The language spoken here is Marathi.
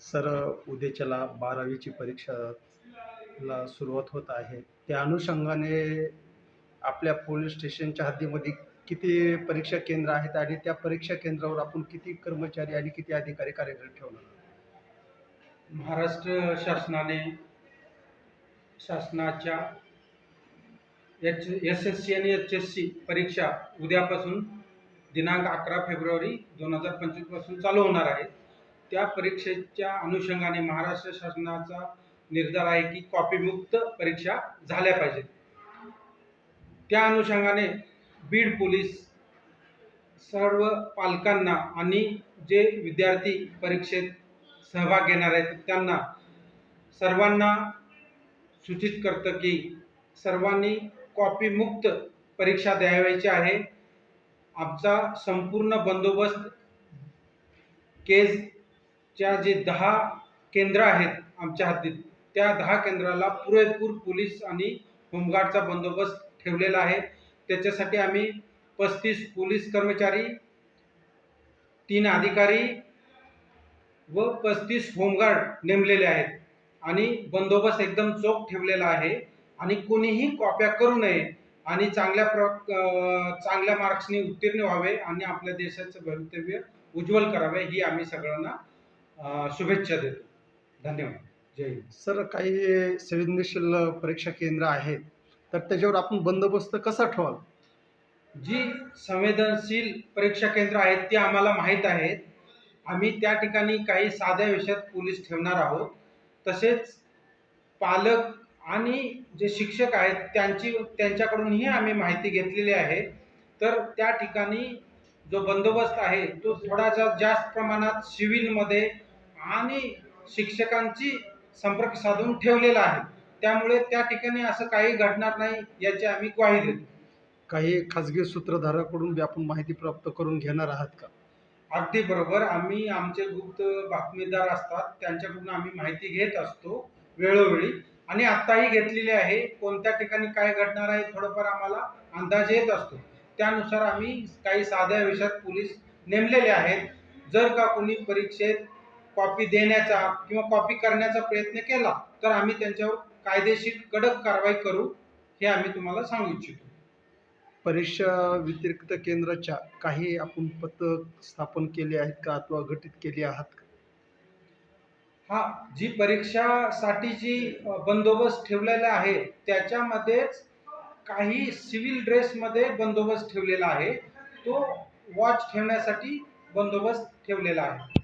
सर उद्याच्याला बारावीची परीक्षाला सुरुवात होत आहे. त्या अनुषंगाने आपल्या पोलीस स्टेशनच्या हद्दीमध्ये किती परीक्षा केंद्र आहेत आणि त्या परीक्षा केंद्रावर आपण किती कर्मचारी आणि किती अधिकारी कार्यरत ठेवणार महाराष्ट्र शासनाने शासनाच्या एच एस एस सी आणि एच एस सी परीक्षा उद्यापासून दिनांक अकरा फेब्रुवारी दोन हजार पंचवीसपासून चालू होणार आहे. त्या परीक्षेच्या अनुषंगाने महाराष्ट्र शासनाचा निर्धार आहे की कॉपीमुक्त परीक्षा झाल्या पाहिजेत. त्या अनुषंगाने बीड पोलीस सर्व पालकांना आणि जे विद्यार्थी परीक्षेत सहभाग घेणार आहेत त्यांना सर्वांना सूचित करतं की सर्वांनी कॉपीमुक्त परीक्षा द्यावयाची आहे. आमचा संपूर्ण बंदोबस्त केस च्या जे दहा केंद्र आहेत आमच्या हद्दीत त्या दहा केंद्राला पुरेपूर पोलीस आणि होमगार्डचा बंदोबस्त ठेवलेला आहे. त्याच्यासाठी आम्ही पस्तीस पोलीस कर्मचारी तीन अधिकारी व पस्तीस होमगार्ड नेमलेले आहेत आणि बंदोबस्त एकदम चोख ठेवलेला आहे आणि कोणीही कॉप्या करू नये आणि चांगल्या प्र चांगल्या मार्क्सनी उत्तीर्ण व्हावे आणि आपल्या देशाचं भवितव्य उज्ज्वल करावे ही आम्ही सगळ्यांना शुभेच्छा देतो. धन्यवाद. जय हिंद. सर काही संवेदनशील परीक्षा केंद्र आहेत तर त्याच्यावर आपण बंदोबस्त कसा ठेवाल? जी संवेदनशील परीक्षा केंद्र आहेत ती आम्हाला माहीत आहेत. आम्ही त्या ठिकाणी काही साध्या विषयात पोलीस ठेवणार आहोत. तसेच पालक आणि जे शिक्षक आहेत त्यांची त्यांच्याकडूनही आम्ही माहिती घेतलेली आहे. तर त्या ठिकाणी जो बंदोबस्त आहे तो थोडासा जास्त प्रमाणात सिव्हिलमध्ये आणि शिक्षकांची संपर्क साधून ठेवलेला आहे. त्यामुळे त्या ठिकाणी असं काही घडणार नाही याची आम्ही ग्वाही देतो काही खाजगी सूत्रधाराकडून बी आपण माहिती प्राप्त करून घेणार आहात का? अगदी बरोबर. आम्ही आमचे गुप्त बातमीदार असतात. त्यांच्याकडून आम्ही माहिती घेत असतो वेळोवेळी. आणि आत्ताही घेतलेली आहे. कोणत्या ठिकाणी काय घडणार आहे थोडंफार आम्हाला अंदाज येत असतो. त्यानुसार आम्ही काही साध्या विषयात पोलीस नेमलेले आहेत. जर का कोणी परीक्षेत कॉपी देण्याचा किंवा कॉपी करण्याचा प्रयत्न केला तर आम्ही त्यांच्यावर कायदेशीर कडक कारवाई करू हे आम्ही तुम्हाला सांगू इच्छितो. परीक्षा व्यतिरिक्त केंद्राच्या काही आपण पथक स्थापन केले आहेत का अथवा गठीत केले आहात का? हा जी परीक्षासाठी जी बंदोबस्त ठेवलेला आहे त्याच्यामध्येच काही सिव्हिल ड्रेसमध्ये बंदोबस्त ठेवलेला आहे. तो वॉच ठेवण्यासाठी बंदोबस्त ठेवलेला आहे.